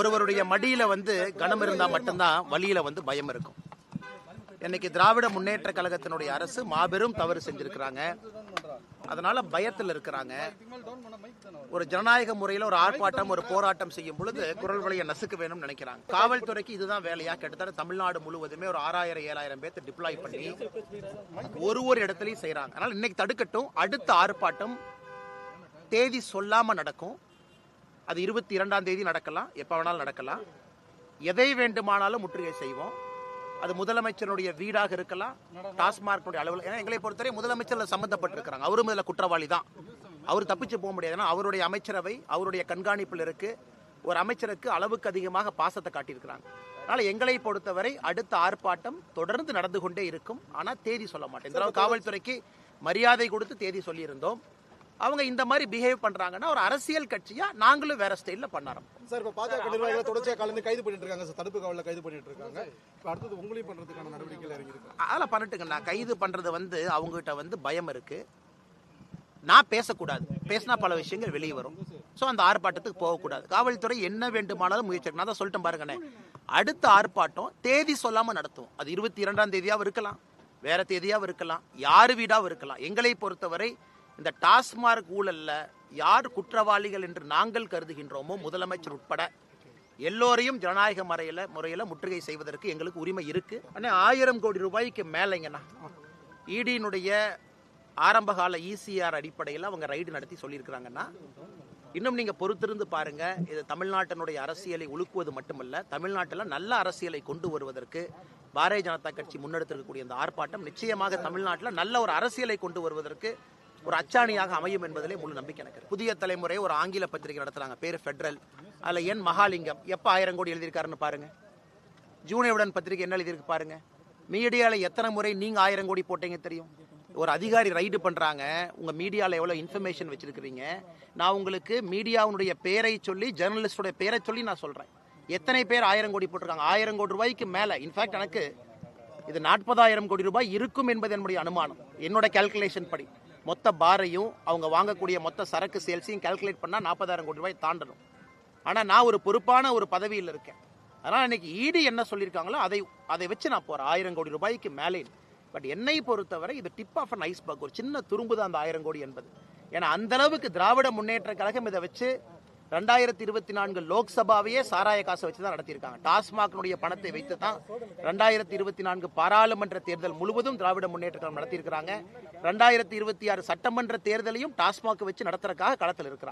ஒருவருடைய மடியில வந்து கனம் இருந்தா மட்டும்தான் வழியில வந்து பயம் இருக்கும். இன்னைக்கு திராவிட முன்னேற்ற கழகத்தினுடைய அரசு மாபெரும் தவறு செஞ்சிருக்கிறாங்க. அதனால பயத்தில் இருக்கிறாங்க. ஒரு ஜனநாயக முறையில் ஒரு ஆர்ப்பாட்டம் ஒரு போராட்டம் செய்யும் பொழுது குரல் வழியை நசுக்க வேணும்னு நினைக்கிறாங்க. காவல்துறைக்கு இதுதான் வேலையா? கிட்டத்தட்ட தமிழ்நாடு முழுவதுமே ஒரு ஆறாயிரம் ஏழாயிரம் பேர்த்து டிப்ளாய் பண்ணி ஒரு ஒரு இடத்துலையும் செய்யறாங்க அதனால இன்னைக்கு தடுக்கட்டும். அடுத்த ஆர்ப்பாட்டம் தேதி சொல்லாம நடக்கும். அது இருபத்தி இரண்டாம் தேதி நடக்கலாம். எப்போ வேணாலும் நடக்கலாம். எதை வேண்டுமானாலும் முற்றுகை செய்வோம். அது முதலமைச்சருடைய வீடாக இருக்கலாம். டாஸ்மார்க்னுடைய அலுவலகம் ஏன்னா எங்களை பொறுத்தவரை முதலமைச்சர் சம்மந்தப்பட்டிருக்கிறாங்க அவரும் இதில் குற்றவாளி தான். அவர் தப்பிச்சு போக முடியாது. ஏன்னா அவருடைய அமைச்சரவை அவருடைய கண்காணிப்பில் இருக்கு. ஒரு அமைச்சருக்கு அளவுக்கு அதிகமாக பாசத்தை காட்டியிருக்கிறாங்க. அதனால் எங்களை பொறுத்தவரை அடுத்த ஆர்ப்பாட்டம் தொடர்ந்து நடந்து கொண்டே இருக்கும். ஆனால் தேதி சொல்ல மாட்டேன். இந்த காவல்துறைக்கு மரியாதை கொடுத்து தேதி சொல்லியிருந்தோம். அவங்க இந்த மாதிரி பிஹேவ் பண்றாங்கன்னா ஒரு அரசியல் கட்சியா நாங்களும் வேற ஸ்டைல்ல பண்ணறோம் சார் இப்போ பாஜக நிர்வாகிகள் தொடர்ச்சியாக கலந்து கைது பண்ணிட்டு இருக்காங்க சார் தடுப்பு காவலில் கைது பண்ணிட்டு இருக்காங்க இப்போ அடுத்தது உங்களையும் பண்றதுக்கான நடவடிக்கைகள் இறங்கியிருக்காங்க அதெல்லாம் பண்ணட்டுங்கண்ணா கைது பண்றது வந்து அவங்ககிட்ட வந்து பயம் இருக்கு. நான் பேசக்கூடாது. பேசினா பல விஷயங்கள் வெளியே வரும். ஸோ அந்த ஆர்ப்பாட்டத்துக்கு போகக்கூடாது. காவல்துறை என்ன வேண்டுமானாலும் முயற்சி. நான் தான் சொல்லிட்டேன் பாருங்கண்ணே. அடுத்த ஆர்ப்பாட்டம் தேதி சொல்லாம நடத்தும் அது இருபத்தி இரண்டாம் தேதியாவும் இருக்கலாம். வேற தேதியாவும் இருக்கலாம். யார் வீடாவும் இருக்கலாம். எங்களை பொறுத்தவரை இந்த டாஸ்மார்க் ஊழல்ல யார் குற்றவாளிகள் என்று நாங்கள் கருதுகின்றோமோ முதலமைச்சர் உட்பட எல்லோரையும் ஜனநாயக முறையில முறையில முற்றுகை செய்வதற்கு எங்களுக்கு உரிமை இருக்கு. ஆனால் ஆயிரம் கோடி ரூபாய்க்கு மேலைங்கண்ணா. இடியினுடைய ஆரம்பகால இசிஆர் அடிப்படையில் அவங்க ரைடு நடத்தி சொல்லியிருக்கிறாங்கன்னா இன்னும் நீங்க பொறுத்திருந்து பாருங்க இது தமிழ்நாட்டினுடைய அரசியலை உலுக்குவது மட்டுமல்ல தமிழ்நாட்டில் நல்ல அரசியலை கொண்டு வருவதற்கு பாரதிய ஜனதா கட்சி முன்னெடுத்திருக்கக்கூடிய இந்த ஆர்ப்பாட்டம் நிச்சயமாக தமிழ்நாட்டில் நல்ல ஒரு அரசியலை கொண்டு வருவதற்கு ஒரு அச்சாணியாக அமையும் என்பதிலே முழு நம்பிக்கை எனக்கு புதிய தலைமுறை ஒரு ஆங்கில பத்திரிகை நடத்துறாங்க. பேர் ஃபெட்ரல் அதில் என் மகாலிங்கம். எப்போ ஆயிரம் கோடி எழுதியிருக்காருன்னு பாருங்க. ஜூனியவுடன் பத்திரிகை என்ன எழுதியிருக்கு பாருங்க. மீடியாவில் எத்தனை முறை நீங்கள் ஆயிரம் கோடி போட்டீங்க தெரியும்? ஒரு அதிகாரி ரைடு பண்ணுறாங்க உங்கள் மீடியாவில் எவ்வளோ இன்ஃபர்மேஷன் வச்சிருக்கிறீங்க? நான் உங்களுக்கு மீடியாவுடைய பேரை சொல்லி ஜேர்னலிஸ்டோடைய பேரை சொல்லி நான் சொல்கிறேன் எத்தனை பேர் ஆயிரம் கோடி போட்டிருக்காங்க? ஆயிரம் கோடி ரூபாய்க்கு மேலே. இன்ஃபேக்ட் எனக்கு இது நாற்பதாயிரம் கோடி ரூபாய் இருக்கும் என்பது என்னுடைய அனுமானம். என்னோட கால்குலேஷன் படி. மொத்த பாரையும் அவங்க வாங்கக்கூடிய மொத்த சரக்கு சேல்ஸையும் கால்குலேட் பண்ணால் நாற்பதாயிரம் கோடி ரூபாய் தாண்டணும். ஆனால் நான் ஒரு பொறுப்பான ஒரு பதவியில் இருக்கேன். அதனால் இன்னைக்கு ஈடு என்ன சொல்லியிருக்காங்களோ அதை அதை வச்சு நான் போகிறேன் ஆயிரம் கோடி ரூபாய்க்கு மேலே பட் என்னை பொறுத்தவரை இது டிப் ஆஃப் அன் ஐஸ்பர்க் ஒரு சின்ன துரும்பு தான் அந்த ஆயிரம் கோடி என்பது. ஏன்னா அந்த அளவுக்கு திராவிட முன்னேற்ற கழகம் இதை வச்சு ரெண்டாயிரத்தி இருபத்தி நான்கு லோக்சபாவையே சாராய காசை வச்சு தான் நடத்தியிருக்காங்க. டாஸ்மாக்னுடைய பணத்தை வைத்து தான் ரெண்டாயிரத்தி இருபத்தி நான்கு பாராளுமன்ற தேர்தல் முழுவதும் திராவிட முன்னேற்ற கழகம் நடத்தியிருக்கிறாங்க. ரெண்டாயிரத்தி இருபத்தி ஆறு சட்டமன்ற தேர்தலையும் டாஸ்மாக் வச்சு நடத்துறதுக்காக களத்தில் இருக்கிறாங்க.